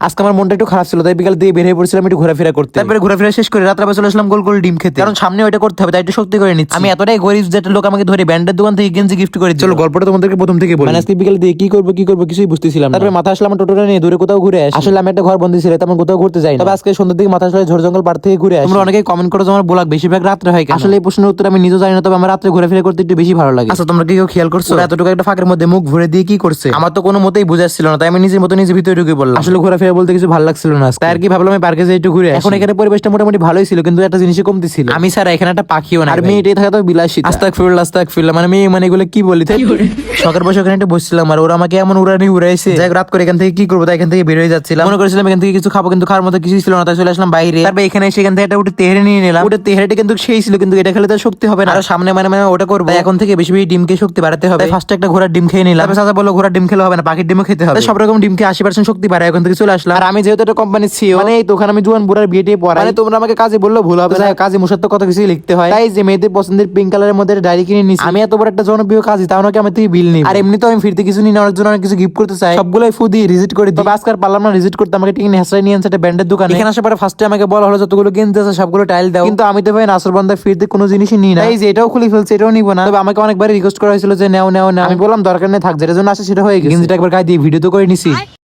আজকে আমার মনটা একটু খারাপ ছিল তাই বিকাল দিয়ে বের হয়ে পড়ছিলাম একটু ঘোরাফেরা করতে। তারপরে ঘোরাফেরা শেষ করে রাত্রে চলে আসলাম গোল গোল ডিম খেতে। কারণ সামনে ওইটা করতে হবে তাই একটু শক্তি করে নিচ্ছি। আমি এতটাই গরিব যে লোক আমাকে ধরে ব্যান্ডের দোকান থেকে গেঞ্জি গিফট করে চলো গল্পটা তোমাদেরকে প্রথম থেকে বলি। মানে আজকে বিকাল দিয়ে কি করব কি করব কিছুই বুঝতেছিলাম না। তারপরে মাথা আসলাম টোটোটা নিয়ে দূরে কোথাও ঘুরে আসি। আসলে আমি একটা ঘর বন্দি ছিল তেমন কোথাও ঘুরতে যাই। তবে আজকে সন্ধ্যার দিকে মাথা আসলে ঝড় জঙ্গল পার থেকে ঘুরে আসি। তোমরা অনেকেই কমেন্ট করো তোমার ব্লগ বেশিরভাগ রাত্রে হয় কেন? আসলে এই প্রশ্নের উত্তর আমি নিজেও জানি না তবে আমার রাত্রে ঘোরাফেরা করতে একটু বেশি ভালো লাগে। আচ্ছা তোমরা কি কেউ খেয়াল করছ? এতটুকু একটা ফাঁকের মধ্যে মুখ ভরে দিয়ে কি করছে? আমার তো কোনো মতেই বুঝাচ্ছিল না তাই আমি নিজের মতো নিজে ভিতরে ঢুকে বললাম আসলে ঘোরাফেরা বলতে কিছু ভালো লাগছিল না। তাই আর কি ভাবলাম আমি পার্কে যাই একটু ঘুরে এখন এখানে পরিবেশটা মোটামুটি ভালোই ছিল কিন্তু একটা জিনিসই কমতি ছিল। আমি স্যার এখানে একটা পাখিও না আর মেয়ে এটাই থাকা তো বিলাসী আস্তাক ফিরল আস্তাক ফিরল মানে মেয়ে মানে এগুলো কি বলি? তাই সকাল বসে ওখানে একটু বসছিলাম আর ওরা আমাকে এমন উড়ানি উড়াইছে। যাই রাত করে এখান থেকে কি করব তাই এখান থেকে বের হয়ে যাচ্ছিলাম। মনে করেছিলাম এখান থেকে কিছু খাব কিন্তু খাওয়ার মতো কিছুই ছিল না তাই চলে আসলাম বাইরে। তারপর এখানে এসে এখান থেকে একটা উঠে তেহারে নিয়ে নিলাম। ওটা তেহারেটা কিন্তু সেই ছিল কিন্তু এটা খেলে তো শক্তি হবে না। আর সামনে মানে মানে ওটা করব। এখন থেকে বেশি বেশি ডিম খেয়ে শক্তি বাড়াতে হবে। ফার্স্টে একটা ঘোড়ার ডিম খেয়ে নিলাম। তারপর চাচা বলল ঘোড়ার ডিম খেলে হবে না পাখির ডিমও খেতে হবে। সব রকম ডিম খেয়ে আশি পার্সেন্ট শক্তি বাড়ায় ওখান থেকে চলে আসলাম। আর আমি যেহেতু একটা কোম্পানি সিও মানে এই তো ওখানে আমি জুয়ান বুড়ার বিয়ে টিয়ে পড়াই। মানে তোমরা আমাকে কাজে বলল ভুল হবে হোক, কাজে মুসার তো কত কিছুই লিখতে হয়। তাই যে মেয়েদের পছন্দের পিঙ্ক কালারের মধ্যে ডায়েরি কিনে নিছি। আমি এত বড় একটা জনপ্রিয় কাজী তাও নাকি আমার থেকে বিল নিই আর এমনি তো আমি ফিরতে কিছু নিই না অনেক জন্য অনেক কিছু গিফট করতে চাই সবগুলোই ফু দিয়ে রিজিট করে দিই। তবে আজকে পারলাম না রিজিট করতে। আমাকে ঠিক হেসরাই নিয়ে আনছে একটা ব্যান্ডের দোকানে। এখানে আসার পরে ফার্স্টে আমাকে বলা হলো যতগুলো কিনতে আছে সবগুলো টাইল দাও। কিন্তু আমি তো ভাই নাসর বান্দা ফিরতে কোনো জিনিসই নিই না। এই যে এটাও খুলে ফেলছে এটাও নিবো না। তবে আমাকে অনেকবার রিকোয়েস্ট করা হয়েছিল যে নেও নেও না আমি বললাম দরকার নেই থাক যেটা জন্য আসে সেটা হয়ে গেছে। গেঞ্জিটা একবার গায়ে দিয়ে ভিডিও তো করে নিছি।